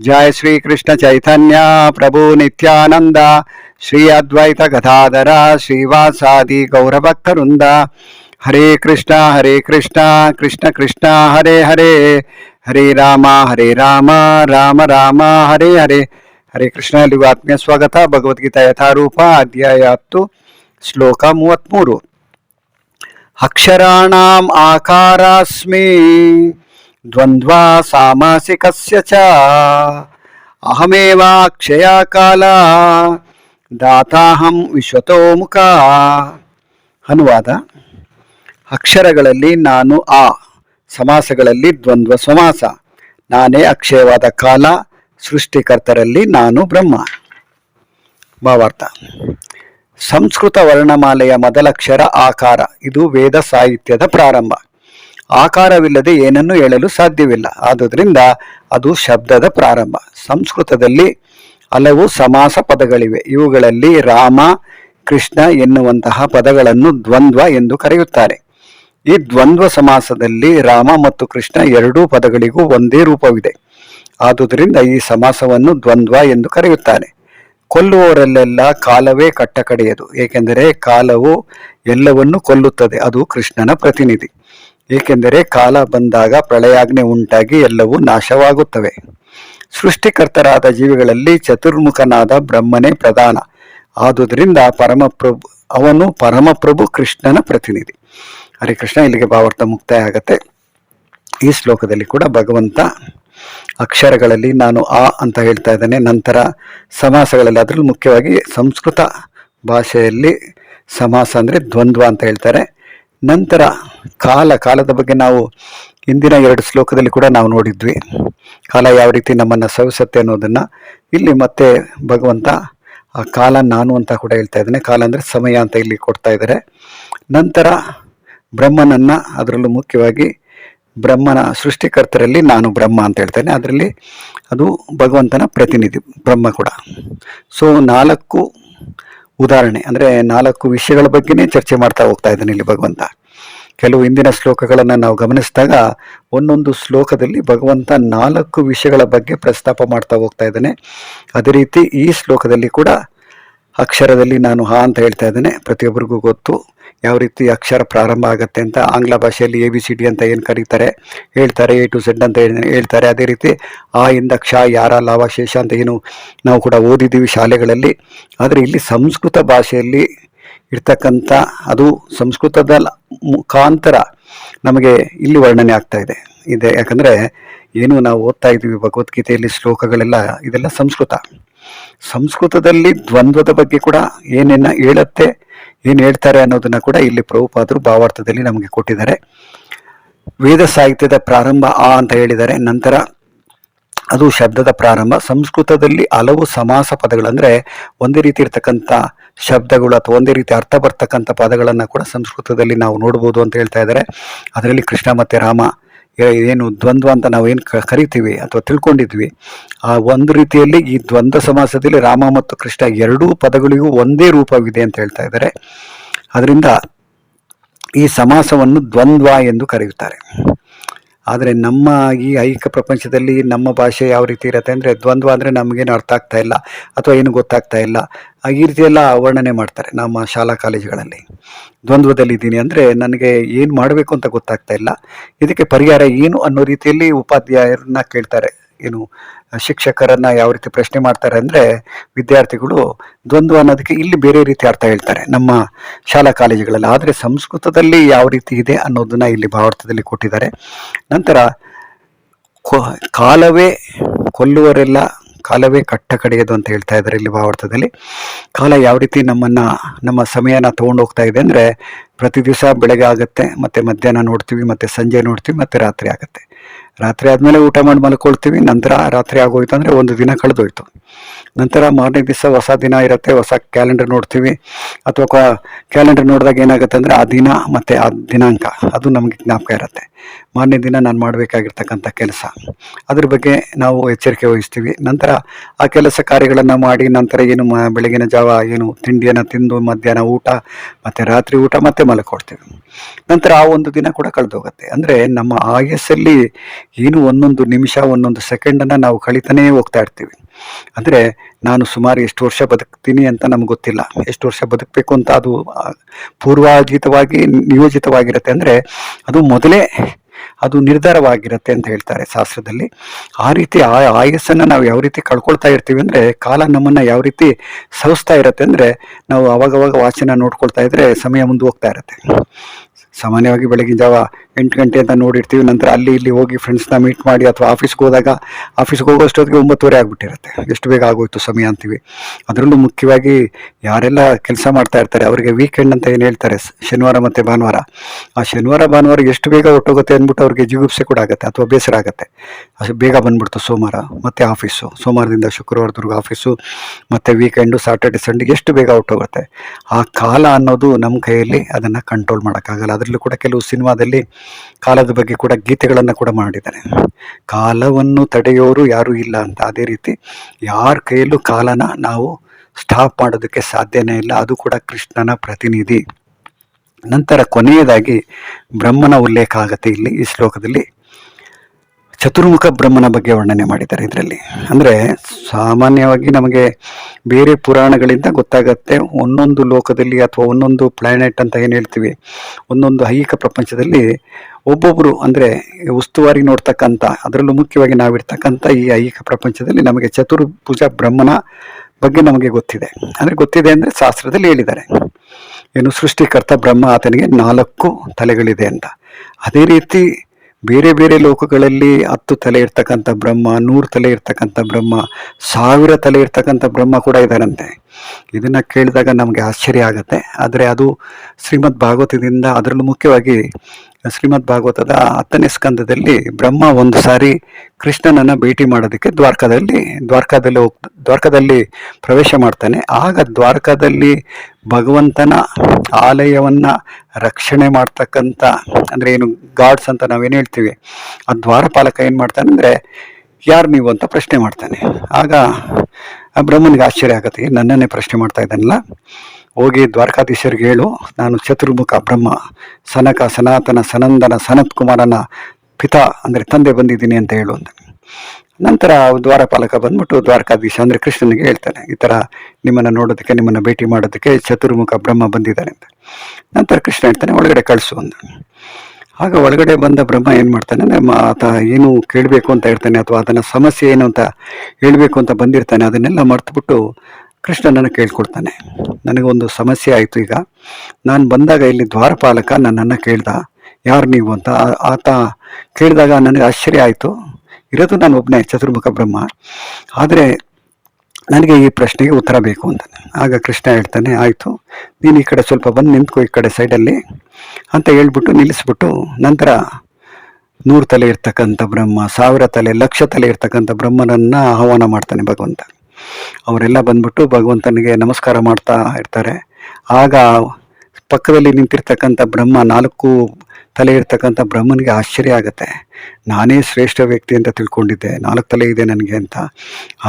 जय श्री कृष्ण चैतन्य प्रभु नित्यानंद श्री अद्वैत गदाधर श्रीवासादि गौरभक्तवृंद हरे कृष्ण हरे कृष्ण कृष्ण कृष्ण हरे हरे ಹರೇ ರಾಮ ಹರೇ ರಾಮ ರಾಮ ರಾಮ ಹರೇ ಹರೇ ಹರೇ ಕೃಷ್ಣ ಎಲ್ಲಿಗೂ ಆತ್ಮೀಯ ಸ್ವಾಗತ ಭಗವದ್ಗೀತಾ ಯಥಾರೂಪ ಅಧ್ಯಾಯ ಹತ್ತು ಶ್ಲೋಕ ಮೂವತ್ತ್ಮೂರು ಅಕ್ಷರಾಣಾಂ ಆಕಾರಾಸ್ಮಿ ದ್ವಂದ್ವ ಸಾಮಾಸಿಕಸ್ಯ ಚ ಅಹಮೇವ ಅಕ್ಷಯ ಕಾಲ ದಾತಾಹಂ ವಿಶ್ವತೋ ಮುಖ ಅನುವಾದ ಅಕ್ಷರಗಳಲ್ಲಿ ನಾನು ಆ, ಸಮಾಸಗಳಲ್ಲಿ ದ್ವಂದ್ವ ಸಮಾಸ। ನಾನೇ ಅಕ್ಷಯವಾದ ಕಾಲ, ಸೃಷ್ಟಿಕರ್ತರಲ್ಲಿ ನಾನು ಬ್ರಹ್ಮ। ಭಾವಾರ್ಥ। ಸಂಸ್ಕೃತ ವರ್ಣಮಾಲೆಯ ಮೊದಲಕ್ಷರ ಆಕಾರ, ಇದು ವೇದ ಸಾಹಿತ್ಯದ ಪ್ರಾರಂಭ। ಆಕಾರವಿಲ್ಲದೆ ಏನನ್ನು ಹೇಳಲು ಸಾಧ್ಯವಿಲ್ಲ. ಆದುದರಿಂದ ಅದು ಶಬ್ದದ ಪ್ರಾರಂಭ. ಸಂಸ್ಕೃತದಲ್ಲಿ ಹಲವು ಸಮಾಸ ಪದಗಳಿವೆ. ಇವುಗಳಲ್ಲಿ ರಾಮ, ಕೃಷ್ಣ ಎನ್ನುವಂತಹ ಪದಗಳನ್ನು ದ್ವಂದ್ವ ಎಂದು ಕರೆಯುತ್ತಾರೆ. ಈ ದ್ವಂದ್ವ ಸಮಾಸದಲ್ಲಿ ರಾಮ ಮತ್ತು ಕೃಷ್ಣ ಎರಡೂ ಪದಗಳಿಗೂ ಒಂದೇ ರೂಪವಿದೆ. ಆದುದರಿಂದ ಈ ಸಮಾಸವನ್ನು ದ್ವಂದ್ವ ಎಂದು ಕರೆಯುತ್ತಾರೆ. ಕೊಲ್ಲುವವರಲ್ಲೆಲ್ಲ ಕಾಲವೇ ಕಟ್ಟಕಡೆಯದು. ಏಕೆಂದರೆ ಕಾಲವು ಎಲ್ಲವನ್ನು ಕೊಲ್ಲುತ್ತದೆ. ಅದು ಕೃಷ್ಣನ ಪ್ರತಿನಿಧಿ. ಏಕೆಂದರೆ ಕಾಲ ಬಂದಾಗ ಪ್ರಳಯಾಗ್ನಿ ಉಂಟಾಗಿ ಎಲ್ಲವೂ ನಾಶವಾಗುತ್ತವೆ. ಸೃಷ್ಟಿಕರ್ತರಾದ ಜೀವಿಗಳಲ್ಲಿ ಚತುರ್ಮುಖನಾದ ಬ್ರಹ್ಮನೇ ಪ್ರಧಾನ. ಆದುದರಿಂದ ಪರಮಪ್ರಭು, ಅವನು ಪರಮಪ್ರಭು ಕೃಷ್ಣನ ಪ್ರತಿನಿಧಿ. ಹರೇ ಕೃಷ್ಣ, ಇಲ್ಲಿಗೆ ಭಾವಾರ್ಥ ಮುಕ್ತಾಯ ಆಗತ್ತೆ ಈ ಶ್ಲೋಕದಲ್ಲಿ ಕೂಡ ಭಗವಂತ ಅಕ್ಷರಗಳಲ್ಲಿ ನಾನು ಆ ಅಂತ ಹೇಳ್ತಾ ಇದ್ದೇನೆ. ನಂತರ ಸಮಾಸಗಳಲ್ಲಿ, ಅದರಲ್ಲಿ ಮುಖ್ಯವಾಗಿ ಸಂಸ್ಕೃತ ಭಾಷೆಯಲ್ಲಿ ಸಮಾಸ ಅಂದರೆ ದ್ವಂದ್ವ ಅಂತ ಹೇಳ್ತಾರೆ. ನಂತರ ಕಾಲ, ಕಾಲದ ಬಗ್ಗೆ ನಾವು ಹಿಂದಿನ ಎರಡು ಶ್ಲೋಕದಲ್ಲಿ ಕೂಡ ನಾವು ನೋಡಿದ್ವಿ. ಕಾಲ ಯಾವ ರೀತಿ ನಮ್ಮನ್ನು ಸವಿಸತ್ತೆ ಅನ್ನೋದನ್ನು. ಇಲ್ಲಿ ಮತ್ತೆ ಭಗವಂತ ಆ ಕಾಲ ನಾನು ಅಂತ ಕೂಡ ಹೇಳ್ತಾ ಇದ್ದಾನೆ. ಕಾಲ ಅಂದರೆ ಸಮಯ ಅಂತ ಇಲ್ಲಿ ಕೊಡ್ತಾ ಇದ್ದಾರೆ. ನಂತರ ಬ್ರಹ್ಮನನ್ನು ಅದರಲ್ಲೂ ಮುಖ್ಯವಾಗಿ ಬ್ರಹ್ಮನ ಸೃಷ್ಟಿಕರ್ತರಲ್ಲಿ ನಾನು ಬ್ರಹ್ಮ ಅಂತ ಹೇಳ್ತೇನೆ. ಅದರಲ್ಲಿ ಅದು ಭಗವಂತನ ಪ್ರತಿನಿಧಿ, ಬ್ರಹ್ಮ ಕೂಡ. ಸೊ ನಾಲ್ಕು ಉದಾಹರಣೆ, ಅಂದರೆ ನಾಲ್ಕು ವಿಷಯಗಳ ಬಗ್ಗೆನೇ ಚರ್ಚೆ ಮಾಡ್ತಾ ಹೋಗ್ತಾ ಇದ್ದಾನೆ ಇಲ್ಲಿ ಭಗವಂತ. ಕೆಲವು ಹಿಂದಿನ ಶ್ಲೋಕಗಳನ್ನು ನಾವು ಗಮನಿಸಿದಾಗ ಒಂದೊಂದು ಶ್ಲೋಕದಲ್ಲಿ ಭಗವಂತ ನಾಲ್ಕು ವಿಷಯಗಳ ಬಗ್ಗೆ ಪ್ರಸ್ತಾಪ ಮಾಡ್ತಾ ಹೋಗ್ತಾ ಇದ್ದಾನೆ. ಅದೇ ರೀತಿ ಈ ಶ್ಲೋಕದಲ್ಲಿ ಕೂಡ ಅಕ್ಷರದಲ್ಲಿ ನಾನು ಹಾ ಅಂತ ಹೇಳ್ತಾ ಇದ್ದೇನೆ. ಪ್ರತಿಯೊಬ್ಬರಿಗೂ ಗೊತ್ತು. ಯಾವ ರೀತಿ ಅಕ್ಷರ ಪ್ರಾರಂಭ ಆಗುತ್ತೆ ಅಂತ ಆಂಗ್ಲ ಭಾಷೆಯಲ್ಲಿ ಎ ಬಿ ಸಿ ಡಿ ಅಂತ ಏನು ಕರೀತಾರೆ? ಹೇಳ್ತಾರೆ ಎ ಟು ಝೆಡ್ ಅಂತ ಹೇಳ್ತಾರೆ. ಅದೇ ರೀತಿ ಆ ಇಂದ ಕ್ಷ, ಯಾರ ಲಾವ ಶೇಷ ಅಂತ ಏನು ನಾವು ಕೂಡ ಓದಿದ್ದೀವಿ ಶಾಲೆಗಳಲ್ಲಿ. ಆದರೆ ಇಲ್ಲಿ ಸಂಸ್ಕೃತ ಭಾಷೆಯಲ್ಲಿ ಇರ್ತಕ್ಕಂಥ ಅದು ಸಂಸ್ಕೃತದ ಮುಖಾಂತರ ನಮಗೆ ಇಲ್ಲಿ ವರ್ಣನೆ ಆಗ್ತಾ ಇದೆ. ಇದೆ ಯಾಕಂದರೆ ಏನು ನಾವು ಓದ್ತಾ ಇದ್ದೀವಿ ಭಗವದ್ಗೀತೆಯಲ್ಲಿ ಶ್ಲೋಕಗಳೆಲ್ಲ, ಇದೆಲ್ಲ ಸಂಸ್ಕೃತ. ಸಂಸ್ಕೃತದಲ್ಲಿ ದ್ವಂದ್ವದ ಬಗ್ಗೆ ಕೂಡ ಏನೇನ ಹೇಳುತ್ತೆ? ಏನು ಹೇಳ್ತಾರೆ ಅನ್ನೋದನ್ನ ಕೂಡ ಇಲ್ಲಿ ಪ್ರಭುಪಾದರು ಭಾವಾರ್ಥದಲ್ಲಿ ನಮಗೆ ಕೊಟ್ಟಿದ್ದಾರೆ. ವೇದ ಸಾಹಿತ್ಯದ ಪ್ರಾರಂಭ ಆ ಅಂತ ಹೇಳಿದ್ದಾರೆ. ನಂತರ ಅದು ಶಬ್ದದ ಪ್ರಾರಂಭ. ಸಂಸ್ಕೃತದಲ್ಲಿ ಹಲವು ಸಮಾಸ ಪದಗಳಂದರೆ ಒಂದೇ ರೀತಿ ಇರ್ತಕ್ಕಂಥ ಶಬ್ದಗಳು ಅಥವಾ ಒಂದೇ ರೀತಿ ಅರ್ಥ ಬರ್ತಕ್ಕಂಥ ಪದಗಳನ್ನು ಕೂಡ ಸಂಸ್ಕೃತದಲ್ಲಿ ನಾವು ನೋಡ್ಬೋದು ಅಂತ ಹೇಳ್ತಾ ಇದ್ದಾರೆ. ಅದರಲ್ಲಿ ಕೃಷ್ಣ ಮತ್ತು ರಾಮ ಏನು ದ್ವಂದ್ವ ಅಂತ ನಾವು ಏನು ಕರಿತೀವಿ ಅಥವಾ ತಿಳ್ಕೊಂಡಿದ್ವಿ. ಆ ಒಂದು ರೀತಿಯಲ್ಲಿ ಈ ದ್ವಂದ್ವ ಸಮಾಸದಲ್ಲಿ ರಾಮ ಮತ್ತು ಕೃಷ್ಣ ಎರಡೂ ಪದಗಳಿಗೂ ಒಂದೇ ರೂಪವಿದೆ ಅಂತ ಹೇಳ್ತಾ ಇದ್ದಾರೆ. ಅದರಿಂದ ಈ ಸಮಾಸವನ್ನು ದ್ವಂದ್ವ ಎಂದು ಕರೆಯುತ್ತಾರೆ. ಆದರೆ ನಮ್ಮ ಈ ಐಕ ಪ್ರಪಂಚದಲ್ಲಿ ನಮ್ಮ ಭಾಷೆ ಯಾವ ರೀತಿ ಇರುತ್ತೆ ಅಂದರೆ ದ್ವಂದ್ವ ಅಂದರೆ ನಮಗೇನು ಅರ್ಥ ಆಗ್ತಾ ಇಲ್ಲ ಅಥವಾ ಏನು ಗೊತ್ತಾಗ್ತಾ ಇಲ್ಲ. ಈ ರೀತಿಯೆಲ್ಲ ವರ್ಣನೆ ಮಾಡ್ತಾರೆ ನಮ್ಮ ಶಾಲಾ ಕಾಲೇಜುಗಳಲ್ಲಿ. ದ್ವಂದ್ವದಲ್ಲಿ ಇದ್ದೀನಿ ಅಂದರೆ ನನಗೆ ಏನು ಮಾಡಬೇಕು ಅಂತ ಗೊತ್ತಾಗ್ತಾ ಇಲ್ಲ. ಇದಕ್ಕೆ ಪರಿಹಾರ ಏನು ಅನ್ನೋ ರೀತಿಯಲ್ಲಿ ಉಪಾಧ್ಯಾಯರನ್ನ ಕೇಳ್ತಾರೆ. ಏನು ಶಿಕ್ಷಕರನ್ನ ಯಾವ ರೀತಿ ಪ್ರಶ್ನೆ ಮಾಡ್ತಾರೆ ಅಂದರೆ ವಿದ್ಯಾರ್ಥಿಗಳು ದ್ವಂದ್ವ ಅನ್ನೋದಕ್ಕೆ ಇಲ್ಲಿ ಬೇರೆ ರೀತಿ ಅರ್ಥ ಹೇಳ್ತಾರೆ. ನಮ್ಮ ಶಾಲಾ ಕಾಲೇಜುಗಳಲ್ಲಿ ಆದರೆ ಸಂಸ್ಕೃತದಲ್ಲಿ ಯಾವ ರೀತಿ ಇದೆ ಅನ್ನೋದನ್ನ ಇಲ್ಲಿ ಭಾವಾರ್ಥದಲ್ಲಿ ಕೊಟ್ಟಿದ್ದಾರೆ. ನಂತರ ಕಾಲವೇ ಕೊಲ್ಲುವರೆಲ್ಲ ಕಾಲವೇ ಕಟ್ಟ ಕಡೆಯದು ಅಂತ ಹೇಳ್ತಾ ಇದ್ದಾರೆ ಇಲ್ಲಿ ಭಾವಾರ್ಥದಲ್ಲಿ ಕಾಲ ಯಾವ ರೀತಿ ನಮ್ಮನ್ನ ನಮ್ಮ ಸಮಯನ ತಗೊಂಡು ಹೋಗ್ತಾ ಇದೆ ಅಂದರೆ ಪ್ರತಿ ದಿವಸ ಬೆಳಗ್ಗೆ ಆಗುತ್ತೆ, ಮತ್ತೆ ಮಧ್ಯಾಹ್ನ ನೋಡ್ತೀವಿ, ಮತ್ತೆ ಸಂಜೆ ನೋಡ್ತೀವಿ, ಮತ್ತೆ ರಾತ್ರಿ ಆಗುತ್ತೆ. ರಾತ್ರಿ ಆದಮೇಲೆ ಊಟ ಮಾಡಿ ಮಲ್ಕೊಳ್ತೀವಿ, ನಂತರ ರಾತ್ರಿ ಆಗೋಯ್ತು ಅಂದರೆ ಒಂದು ದಿನ ಕಳೆದೋಯ್ತು. ನಂತರ ಮಾರ್ನಿಂಗ್ ದಿವಸ ಹೊಸ ದಿನ ಇರುತ್ತೆ, ಹೊಸ ಕ್ಯಾಲೆಂಡರ್ ನೋಡ್ತೀವಿ. ಅಥವಾ ಕ್ಯಾಲೆಂಡರ್ ನೋಡಿದಾಗ ಏನಾಗುತ್ತೆ ಅಂದರೆ ಆ ದಿನ ಮತ್ತು ಆ ದಿನಾಂಕ, ಅದು ನಮಗೆ ಜ್ಞಾಪಕ ಇರುತ್ತೆ. ಮಾರನೇ ದಿನ ನಾನು ಮಾಡಬೇಕಾಗಿರ್ತಕ್ಕಂಥ ಕೆಲಸ. ಅದ್ರ ಬಗ್ಗೆ ನಾವು ಎಚ್ಚರಿಕೆ ವಹಿಸ್ತೀವಿ. ನಂತರ ಆ ಕೆಲಸ ಕಾರ್ಯಗಳನ್ನು ಮಾಡಿ, ನಂತರ ಏನು ಮ, ಬೆಳಗಿನ ಜಾವ ಏನು ತಿಂಡಿಯನ್ನು ತಿಂದು, ಮಧ್ಯಾಹ್ನ ಊಟ, ಮತ್ತು ರಾತ್ರಿ ಊಟ ಮತ್ತೆ ಮಲ್ಕೊಳ್ತೀವಿ. ನಂತರ ಆ ಒಂದು ದಿನ ಕೂಡ ಕಳೆದೋಗುತ್ತೆ. ಅಂದರೆ ನಮ್ಮ ಆಯಸ್ಸಲ್ಲಿ ಏನು ಒಂದೊಂದು ನಿಮಿಷ, ಒಂದೊಂದು ಸೆಕೆಂಡನ್ನು ನಾವು ಕಳೀತಾನೇ ಹೋಗ್ತಾ ಇರ್ತೀವಿ. ಅಂದರೆ ನಾನು ಸುಮಾರು ಎಷ್ಟು ವರ್ಷ ಬದುಕ್ತೀನಿ ಅಂತ ನಮ್ಗೆ ಗೊತ್ತಿಲ್ಲ. ಎಷ್ಟು ವರ್ಷ ಬದುಕಬೇಕು ಅಂತ ಅದು ಪೂರ್ವಾಜಿತವಾಗಿ ನಿಯೋಜಿತವಾಗಿರುತ್ತೆ. ಅಂದರೆ ಅದು ಮೊದಲೇ ಅದು ನಿರ್ಧಾರವಾಗಿರುತ್ತೆ ಅಂತ ಹೇಳ್ತಾರೆ ಶಾಸ್ತ್ರದಲ್ಲಿ. ಆ ರೀತಿ ಆ ಆಯಸ್ಸನ್ನು ನಾವು ಯಾವ ರೀತಿ ಕಳ್ಕೊಳ್ತಾ ಇರ್ತೀವಿ ಅಂದರೆ ಕಾಲ ನಮ್ಮನ್ನು ಯಾವ ರೀತಿ ಸವಿಸ್ತಾ ಇರುತ್ತೆ ಅಂದರೆ ನಾವು ಅವಾಗವಾಗ ವಾಚನ ನೋಡ್ಕೊಳ್ತಾ ಇದ್ರೆ ಸಮಯ ಮುಂದೆ ಹೋಗ್ತಾ ಇರುತ್ತೆ. ಸಾಮಾನ್ಯವಾಗಿ ಬೆಳಗಿನ ಜಾವ ಎಂಟು ಗಂಟೆ ಅಂತ ನೋಡಿರ್ತೀವಿ, ನಂತರ ಅಲ್ಲಿ ಇಲ್ಲಿ ಹೋಗಿ ಫ್ರೆಂಡ್ಸ್ನ ಮೀಟ್ ಮಾಡಿ ಅಥವಾ ಆಫೀಸ್ಗೆ ಹೋದಾಗ ಆಫೀಸ್ಗೆ ಹೋಗೋಷ್ಟೊತ್ತಿಗೆ ಒಂಬತ್ತುವರೆ ಆಗಿಬಿಟ್ಟಿರುತ್ತೆ. ಎಷ್ಟು ಬೇಗ ಆಗೋಯ್ತು ಸಮಯ ಅಂತೀವಿ. ಅದರಲ್ಲೂ ಮುಖ್ಯವಾಗಿ ಯಾರೆಲ್ಲ ಕೆಲಸ ಮಾಡ್ತಾ ಇರ್ತಾರೆ, ಅವರಿಗೆ ವೀಕೆಂಡ್ ಅಂತ ಏನು ಹೇಳ್ತಾರೆ ಶನಿವಾರ ಮತ್ತು ಭಾನುವಾರ. ಆ ಶನಿವಾರ ಭಾನುವಾರ ಎಷ್ಟು ಬೇಗ ಹೊಟ್ಟೋಗುತ್ತೆ ಅಂದ್ಬಿಟ್ಟು ಅವ್ರಿಗೆ ಜಿಗುಪ್ಸೆ ಕೂಡ ಆಗುತ್ತೆ ಅಥವಾ ಬೇಸರ ಆಗುತ್ತೆ. ಅಷ್ಟು ಬೇಗ ಬಂದ್ಬಿಡ್ತು ಸೋಮವಾರ, ಮತ್ತೆ ಆಫೀಸು ಸೋಮವಾರದಿಂದ ಶುಕ್ರವಾರದವರೆಗೂ ಆಫೀಸು ಮತ್ತು ವೀಕೆಂಡು ಸಾಟರ್ಡೆ ಸಂಡೇ ಎಷ್ಟು ಬೇಗ ಹೊಟ್ಟೋಗುತ್ತೆ ಆ ಕಾಲ ಅನ್ನೋದು ನಮ್ಮ ಕೈಯಲ್ಲಿ ಅದನ್ನು ಕಂಟ್ರೋಲ್ ಮಾಡೋಕ್ಕಾಗಲ್ಲ. ಅದರಲ್ಲೂ ಕೂಡ ಕೆಲವು ಸಿನಿಮಾದಲ್ಲಿ ಕಾಲದ ಬಗ್ಗೆ ಕೂಡ ಗೀತೆಗಳನ್ನು ಕೂಡ ಮಾಡಿದ್ದಾರೆ. ಕಾಲವನ್ನು ತಡೆಯೋರು ಯಾರೂ ಇಲ್ಲ ಅಂತ. ಅದೇ ರೀತಿ ಯಾರ ಕೈಯಲ್ಲೂ ಕಾಲನ ನಾವು ಸ್ಟಾಪ್ ಮಾಡೋದಕ್ಕೆ ಸಾಧ್ಯನೇ ಇಲ್ಲ. ಅದು ಕೂಡ ಕೃಷ್ಣನ ಪ್ರತಿನಿಧಿ. ನಂತರ ಕೊನೆಯದಾಗಿ ಬ್ರಹ್ಮನ ಉಲ್ಲೇಖ ಆಗುತ್ತೆ ಇಲ್ಲಿ ಈ ಶ್ಲೋಕದಲ್ಲಿ. ಚತುರ್ಮುಖ ಬ್ರಹ್ಮನ ಬಗ್ಗೆ ವರ್ಣನೆ ಮಾಡಿದ್ದಾರೆ ಇದರಲ್ಲಿ. ಅಂದರೆ ಸಾಮಾನ್ಯವಾಗಿ ನಮಗೆ ಬೇರೆ ಪುರಾಣಗಳಿಂದ ಗೊತ್ತಾಗತ್ತೆ ಒಂದೊಂದು ಲೋಕದಲ್ಲಿ ಅಥವಾ ಒಂದೊಂದು ಪ್ಲಾನೆಟ್ ಅಂತ ಏನು ಹೇಳ್ತೀವಿ, ಒಂದೊಂದು ಐಹಿಕ ಪ್ರಪಂಚದಲ್ಲಿ ಒಬ್ಬೊಬ್ಬರು ಅಂದರೆ ಉಸ್ತುವಾರಿ ನೋಡ್ತಕ್ಕಂಥ ಅದರಲ್ಲೂ ಮುಖ್ಯವಾಗಿ ನಾವಿರ್ತಕ್ಕಂಥ ಈ ಐಹಿಕ ಪ್ರಪಂಚದಲ್ಲಿ ನಮಗೆ ಚತುರ್ಭುಜ ಬ್ರಹ್ಮನ ಬಗ್ಗೆ ನಮಗೆ ಗೊತ್ತಿದೆ. ಅಂದರೆ ಗೊತ್ತಿದೆ ಅಂದರೆ ಶಾಸ್ತ್ರದಲ್ಲಿ ಹೇಳಿದ್ದಾರೆ. ಏನು ಸೃಷ್ಟಿಕರ್ತ ಬ್ರಹ್ಮ ಆತನಿಗೆ ನಾಲ್ಕು ತಲೆಗಳಿದೆ ಅಂತ. ಅದೇ ರೀತಿ ಬೇರೆ ಬೇರೆ ಲೋಕಗಳಲ್ಲಿ ಹತ್ತು ತಲೆ ಇರ್ತಕ್ಕಂಥ ಬ್ರಹ್ಮ, ನೂರು ತಲೆ ಇರ್ತಕ್ಕಂಥ ಬ್ರಹ್ಮ, ಸಾವಿರ ತಲೆ ಇರ್ತಕ್ಕಂಥ ಬ್ರಹ್ಮ ಕೂಡ ಇದ್ದಾರಂತೆ. ಇದನ್ನ ಕೇಳಿದಾಗ ನಮಗೆ ಆಶ್ಚರ್ಯ ಆಗುತ್ತೆ. ಆದರೆ ಅದು ಶ್ರೀಮದ್ ಭಾಗವತದಿಂದ ಅದರಲ್ಲೂ ಮುಖ್ಯವಾಗಿ ಶ್ರೀಮದ್ ಭಾಗವತದ ಹತ್ತನೇ ಸ್ಕಂದದಲ್ಲಿ ಬ್ರಹ್ಮ ಒಂದು ಸಾರಿ ಕೃಷ್ಣನನ್ನ ಭೇಟಿ ಮಾಡೋದಕ್ಕೆ ದ್ವಾರಕಾದಲ್ಲಿ ದ್ವಾರಕಾದಲ್ಲಿ ಹೋಗ್, ದ್ವಾರಕಾದಲ್ಲಿ ಪ್ರವೇಶ ಮಾಡ್ತಾನೆ. ಆಗ ದ್ವಾರಕಾದಲ್ಲಿ ಭಗವಂತನ ಆಲಯವನ್ನ ರಕ್ಷಣೆ ಮಾಡ್ತಕ್ಕಂಥ ಅಂದ್ರೆ ಏನು ಗಾಡ್ಸ್ ಅಂತ ನಾವೇನು ಹೇಳ್ತೀವಿ, ಆ ದ್ವಾರಪಾಲಕ ಏನು ಮಾಡ್ತಾನೆ ಅಂದ್ರೆ ಯಾರು ನೀವು ಅಂತ ಪ್ರಶ್ನೆ ಮಾಡ್ತಾನೆ. ಆಗ ಆ ಬ್ರಹ್ಮನಿಗೆ ಆಶ್ಚರ್ಯ ಆಗುತ್ತೆ ನನ್ನನ್ನೇ ಪ್ರಶ್ನೆ ಮಾಡ್ತಾ ಇದ್ದಾನಲ್ಲ? ಹೋಗಿ ದ್ವಾರಕಾಧೀಶರಿಗೆ ಹೇಳು, ನಾನು ಚತುರ್ಮುಖ ಬ್ರಹ್ಮ, ಸನಕ, ಸನಾತನ, ಸನಂದನ, ಸನತ್ ಕುಮಾರನ ಪಿತಾ, ಅಂದರೆ ತಂದೆ ಬಂದಿದ್ದೀನಿ ಅಂತ ಹೇಳು ಅಂತ. ನಂತರ ದ್ವಾರಪಾಲಕ ಬಂದ್ಬಿಟ್ಟು ದ್ವಾರಕಾಧೀಶ, ಅಂದರೆ ಕೃಷ್ಣನಿಗೆ ಹೇಳ್ತಾನೆ, ಈ ಥರ ನಿಮ್ಮನ್ನು ನೋಡೋದಕ್ಕೆ, ನಿಮ್ಮನ್ನು ಭೇಟಿ ಮಾಡೋದಕ್ಕೆ ಚತುರ್ಮುಖ ಬ್ರಹ್ಮ ಬಂದಿದ್ದಾನೆ ಅಂತ. ನಂತರ ಕೃಷ್ಣ ಹೇಳ್ತಾನೆ, ಒಳಗಡೆ ಕಳಿಸು ಅಂತ. ಆಗ ಒಳಗಡೆ ಬಂದ ಬ್ರಹ್ಮ ಏನು ಮಾಡ್ತಾನೆ, ನಮ್ಮ ಆತ ಏನು ಕೇಳಬೇಕು ಅಂತ ಹೇಳ್ತಾನೆ ಅಥವಾ ಅದನ್ನ ಸಮಸ್ಯೆ ಏನು ಅಂತ ಹೇಳಬೇಕು ಅಂತ ಬಂದಿರ್ತಾನೆ, ಅದನ್ನೆಲ್ಲ ಮರ್ತುಬಿಟ್ಟು ಕೃಷ್ಣನನ್ನು ಕೇಳ್ಕೊಡ್ತಾನೆ. ನನಗೊಂದು ಸಮಸ್ಯೆ ಆಯಿತು ಈಗ. ನಾನು ಬಂದಾಗ ಇಲ್ಲಿ ದ್ವಾರಪಾಲಕ ನನ್ನನ್ನು ಕೇಳ್ದ, ಯಾರು ನೀವು ಅಂತ. ಆತ ಕೇಳಿದಾಗ ನನಗೆ ಆಶ್ಚರ್ಯ ಆಯಿತು. ಇರೋದು ನಾನು ಒಬ್ಬನೇ ಚತುರ್ಮುಖ ಬ್ರಹ್ಮ. ಆದರೆ ನನಗೆ ಈ ಪ್ರಶ್ನೆಗೆ ಉತ್ತರ ಬೇಕು ಅಂತ ಆಗ ಕೃಷ್ಣ ಹೇಳ್ತಾನೆ, ಆಯಿತು, ನೀನು ಈ ಕಡೆ ಸ್ವಲ್ಪ ಬಂದು ನಿಂತ್ಕೋ ಈ ಕಡೆ ಸೈಡಲ್ಲಿ ಅಂತ ಹೇಳ್ಬಿಟ್ಟು ನಿಲ್ಲಿಸ್ಬಿಟ್ಟು ನಂತರ ನೂರು ತಲೆ ಇರ್ತಕ್ಕಂಥ ಬ್ರಹ್ಮ, ಸಾವಿರ ತಲೆ, ಲಕ್ಷ ತಲೆ ಇರ್ತಕ್ಕಂಥ ಬ್ರಹ್ಮನನ್ನು ಆಹ್ವಾನ ಮಾಡ್ತಾನೆ ಭಗವಂತ. ಅವರೆಲ್ಲ ಬಂದ್ಬಿಟ್ಟು ಭಗವಂತನಿಗೆ ನಮಸ್ಕಾರ ಮಾಡ್ತಾ ಇರ್ತಾರೆ. ಆಗ ಪಕ್ಕದಲ್ಲಿ ನಿಂತಿರ್ತಕ್ಕಂಥ ಬ್ರಹ್ಮ ನಾಲ್ಕು ತಲೆ ಇರ್ತಕ್ಕಂಥ ಬ್ರಹ್ಮನಿಗೆ ಆಶ್ಚರ್ಯ ಆಗುತ್ತೆ. ನಾನೇ ಶ್ರೇಷ್ಠ ವ್ಯಕ್ತಿ ಅಂತ ತಿಳ್ಕೊಂಡಿದ್ದೆ. ನಾಲ್ಕು ತಲೆ ಇದೆ ನನಗೆ ಅಂತ.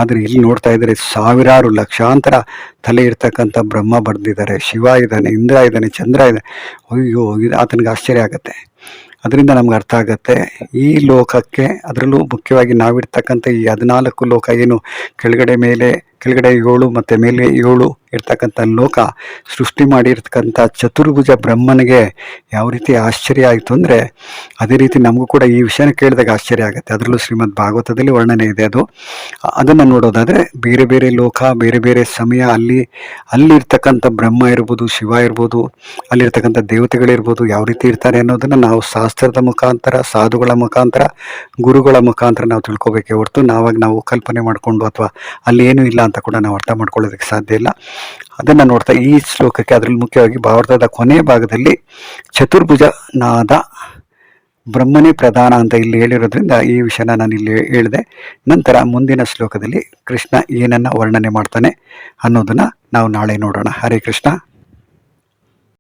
ಆದರೆ ಇಲ್ಲಿ ನೋಡ್ತಾ ಇದ್ದಾರೆ, ಸಾವಿರಾರು ಲಕ್ಷಾಂತರ ತಲೆ ಇರ್ತಕ್ಕಂಥ ಬ್ರಹ್ಮ ಬರೆದಿದ್ದಾರೆ. ಶಿವ ಇದ್ದಾನೆ, ಇಂದ್ರ ಇದ್ದಾನೆ, ಚಂದ್ರ ಇದೆ ಅಯ್ಯೋ, ಇದು ಆತನಿಗೆ ಆಶ್ಚರ್ಯ ಆಗುತ್ತೆ. ಅದರಿಂದ ನಮ್ಗೆ ಅರ್ಥ ಆಗುತ್ತೆ, ಈ ಲೋಕಕ್ಕೆ ಅದರಲ್ಲೂ ಮುಖ್ಯವಾಗಿ ನಾವಿರ್ತಕ್ಕಂಥ ಈ ಹದಿನಾಲ್ಕು ಲೋಕ ಏನು? ಕೆಳಗಡೆ ಮೇಲೆ, ಕೆಳಗಡೆ ಏಳು, ಮತ್ತು ಮೇಲೆ ಏಳು ಇರ್ತಕ್ಕಂಥ ಲೋಕ ಸೃಷ್ಟಿ ಮಾಡಿರ್ತಕ್ಕಂಥ ಚತುರ್ಭುಜ ಬ್ರಹ್ಮನಿಗೆ ಯಾವ ರೀತಿ ಆಶ್ಚರ್ಯ ಆಯಿತು ಅಂದರೆ, ಅದೇ ರೀತಿ ನಮಗೂ ಕೂಡ ಈ ವಿಷಯನ ಕೇಳಿದಾಗ ಆಶ್ಚರ್ಯ ಆಗುತ್ತೆ. ಅದರಲ್ಲೂ ಶ್ರೀಮದ್ ಭಾಗವತದಲ್ಲಿ ವರ್ಣನೆ ಇದೆ ಅದು. ಅದನ್ನು ನೋಡೋದಾದರೆ, ಬೇರೆ ಬೇರೆ ಲೋಕ, ಬೇರೆ ಬೇರೆ ಸಮಯ, ಅಲ್ಲಿ, ಅಲ್ಲಿರ್ತಕ್ಕಂಥ ಬ್ರಹ್ಮ ಇರ್ಬೋದು, ಶಿವ ಇರ್ಬೋದು, ಅಲ್ಲಿರ್ತಕ್ಕಂಥ ದೇವತೆಗಳಿರ್ಬೋದು ಯಾವ ರೀತಿ ಇರ್ತಾರೆ ಅನ್ನೋದನ್ನು ನಾವು ಶಾಸ್ತ್ರದ ಮುಖಾಂತರ, ಸಾಧುಗಳ ಮುಖಾಂತರ, ಗುರುಗಳ ಮುಖಾಂತರ ನಾವು ತಿಳ್ಕೊಬೇಕೇ ಹೊರತು ನಾವಾಗ ನಾವು ಕಲ್ಪನೆ ಮಾಡಿಕೊಂಡು ಅಥವಾ ಅಲ್ಲಿ ಏನೂ ಇಲ್ಲ ಅಂತ ಕೂಡ ನಾವು ಅರ್ಥ ಮಾಡ್ಕೊಳ್ಳೋದಕ್ಕೆ ಸಾಧ್ಯ ಇಲ್ಲ. ಅದನ್ನು ನೋಡ್ತಾ ಈ ಶ್ಲೋಕಕ್ಕೆ ಅದರಲ್ಲಿ ಮುಖ್ಯವಾಗಿ ಭಾರತದ ಕೊನೆಯ ಭಾಗದಲ್ಲಿ ಚತುರ್ಭುಜನಾದ ಬ್ರಹ್ಮನೇ ಪ್ರಧಾನ ಅಂತ ಇಲ್ಲಿ ಹೇಳಿರೋದ್ರಿಂದ ಈ ವಿಷಯನ ನಾನು ಇಲ್ಲಿ ಹೇಳಿದೆ. ನಂತರ ಮುಂದಿನ ಶ್ಲೋಕದಲ್ಲಿ ಕೃಷ್ಣ ಏನನ್ನ ವರ್ಣನೆ ಮಾಡ್ತಾನೆ ಅನ್ನೋದನ್ನ ನಾವು ನಾಳೆ ನೋಡೋಣ. ಹರೇ ಕೃಷ್ಣ.